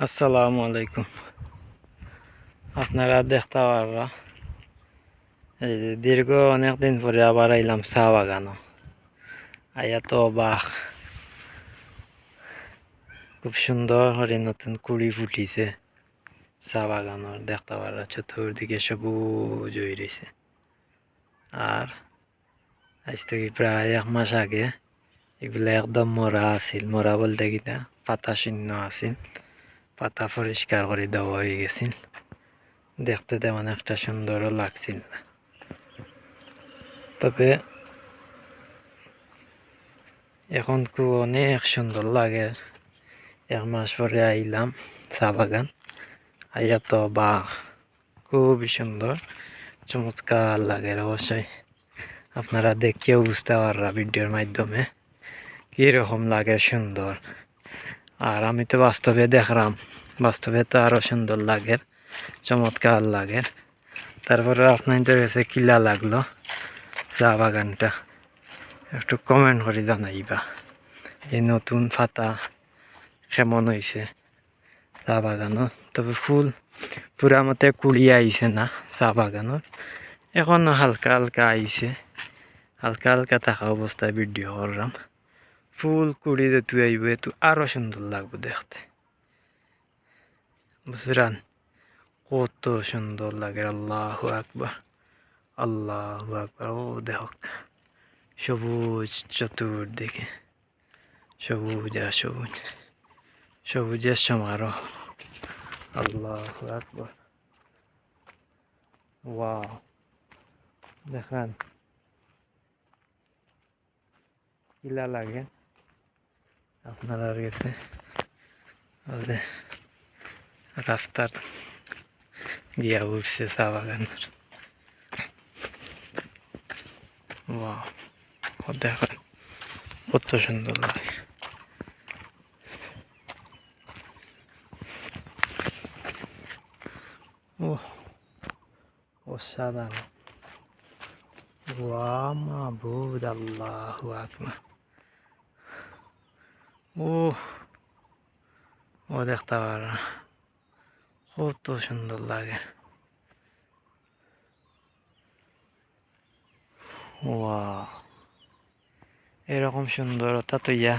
আসসালামু আলাইকুম। আপনারা দেখতে পাররা, এই যে দীর্ঘ অনেক দিন পরে আবার আইলাম চা বাগানো। আইয়া তো বাহ খুব সুন্দর করে নতুন কুড়ি ফুটিছে চা বাগানোর দেখতে পাররা চতুর্দিকে সবুজ হয়ে রয়েছে আর আজ থেকে প্রায় এক মাস আগে এগুলো একদম মরা আছিল। মরা বলতে কিনা পাতা শূন্য আছিল। পাতা পরিষ্কার করে দেওয়া হয়ে গেছিল দেখতে তেমন একটা সুন্দরও লাগছিল না। তবে এখন খুব অনেক সুন্দর লাগে। এক মাস পরে আইলাম চা বাগান। আইয়া তো বা, খুবই সুন্দর। চমৎকার লাগে অবশ্যই। আপনারা দেখেও বুঝতে পাররা ভিডিওর মাধ্যমে। কীরকম লাগে সুন্দর। আর আমি তো বাস্তবে দেখলাম, বাস্তবে তো আরও সুন্দর লাগে, চমৎকার লাগে। তারপরে আপনাদের কাছে কিলা লাগল, চা বাগানটা। একটু কমেন্ট করে জানাইবা এই নতুন পাতা কেমন হয়েছে চা বাগানো তবে ফুল পুরা মতে কুড়ি আইছে না চা বাগানোর এখনও হালকা হালকা আইছে, হালকা হালকা থাকা অবস্থায় ভিডিও করলাম। ফুল কুড়ি যে তুই আইব তো আরও সুন্দর লাগবে দেখতে। বুঝলেন কত সুন্দর লাগে, আল্লাহ আকবার আল্লাহ আকবার। ও দেখ সবুজ চতুর্দিকে, সবুজ আর সবুজ, সবুজের সমারোহ। আল্লাহ আকবার। ওয়াও, দেখেন কিলা লাগে। আপনারা গেছে। রাস্তার গিয়া উঠছে চা বাগানের দেখেন কত সুন্দর লাগে। ও অসাধারণ। ওয়া মাবুদ আল্লাহু আকবার। ও ও দেখতে পার কত সুন্দর লাগে। ওয়া এরকম সুন্দরতা তো ইয়া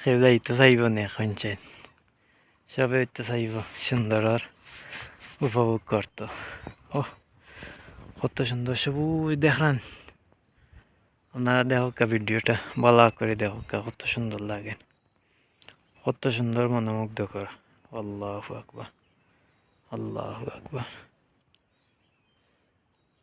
সেগুলাই তো চাইব নে শুনছেন সবাই তো চাইব সুন্দর উপভোগ করতো। ও কত সুন্দর সবুজ দেখলেন আপনারা দেখো ভিডিওটা বলা করে দেখো কত সুন্দর লাগে। কত সুন্দর মনোমুগ্ধকর। আল্লাহ আকবর। আল্লাহ আকবার।